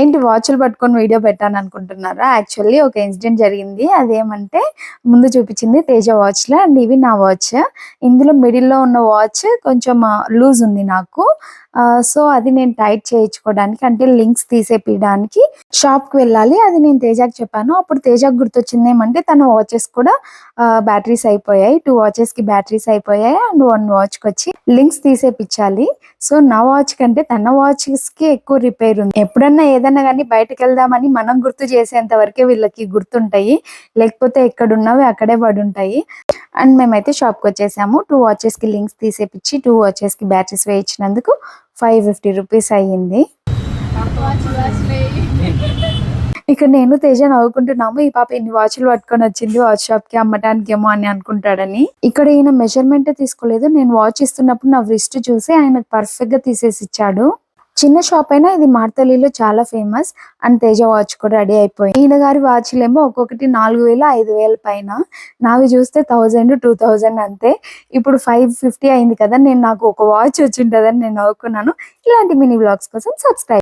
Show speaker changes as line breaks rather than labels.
ఏంటి వాచ్లు పట్టుకొని వీడియో పెట్టాను అనుకుంటున్నారా? యాక్చువల్లీ ఒక ఇన్సిడెంట్ జరిగింది. అదేమంటే ముందు చూపించింది తేజ వాచ్లో అండ్ ఇవి నా వాచ్. ఇందులో మిడిల్లో ఉన్న వాచ్ కొంచెం లూజ్ ఉంది నాకు. సో అది నేను టైట్ చేయించుకోవడానికి అంటే లింక్స్ తీసేపించడానికి షాప్కి వెళ్ళాలి. అది నేను తేజాకి చెప్పాను. అప్పుడు తేజాకి గుర్తొచ్చింది ఏమంటే తన వాచెస్ కూడా బ్యాటరీస్ అయిపోయాయి. టూ వాచెస్కి బ్యాటరీస్ అయిపోయాయి అండ్ వన్ వాచ్కి వచ్చి లింక్స్ తీసేపించాలి సో నా వాచ్ కంటే తన వాచెస్కి ఎక్కువ రిపేర్ ఉంది. ఎప్పుడన్నా ఏదన్నా కానీ బయటకు వెళ్దామని మనం గుర్తు చేసేంత వరకే వీళ్ళకి గుర్తుంటాయి. లేకపోతే ఎక్కడున్నవి అక్కడే పడి ఉంటాయి అండ్ మేమైతే షాప్కి వచ్చేసాము. టూ వాచెస్కి లింక్స్ తీసేపిచ్చి టూ వాచెస్కి బ్యాచెస్ వేయించినందుకు ఫైవ్ ఫిఫ్టీ రూపీస్ అయ్యింది. ఇక్కడ నేను తేజ నవ్వుకుంటున్నాము. ఈ పాప ఎన్ని వాచ్లు పట్టుకొని వచ్చింది వాచ్ షాప్కి అమ్మటానికి ఏమో అని అనుకుంటాడని. ఇక్కడ ఈయన మెజర్మెంట్ తీసుకోలేదు. నేను వాచ్ ఇస్తున్నప్పుడు నా రిస్ట్ చూసి ఆయన పర్ఫెక్ట్గా తీసేసి ఇచ్చాడు చిన్న షాప్ అయినా ఇది మార్తలిలో చాలా ఫేమస్ అండ్ తేజ వాచ్ కూడా రెడీ అయిపోయింది. ఈయన గారి వాచ్లేమో ఒక్కొక్కటి నాలుగు వేలు ఐదు వేల పైన. నావి చూస్తే థౌజండ్ టూ థౌజండ్ అంతే. ఇప్పుడు ఫైవ్ ఫిఫ్టీ అయింది కదా నేను నాకు ఒక వాచ్ వచ్చి ఉంటుందని నేను నవ్వుకున్నాను. ఇలాంటి మినీ బ్లాగ్స్ కోసం సబ్స్క్రైబ్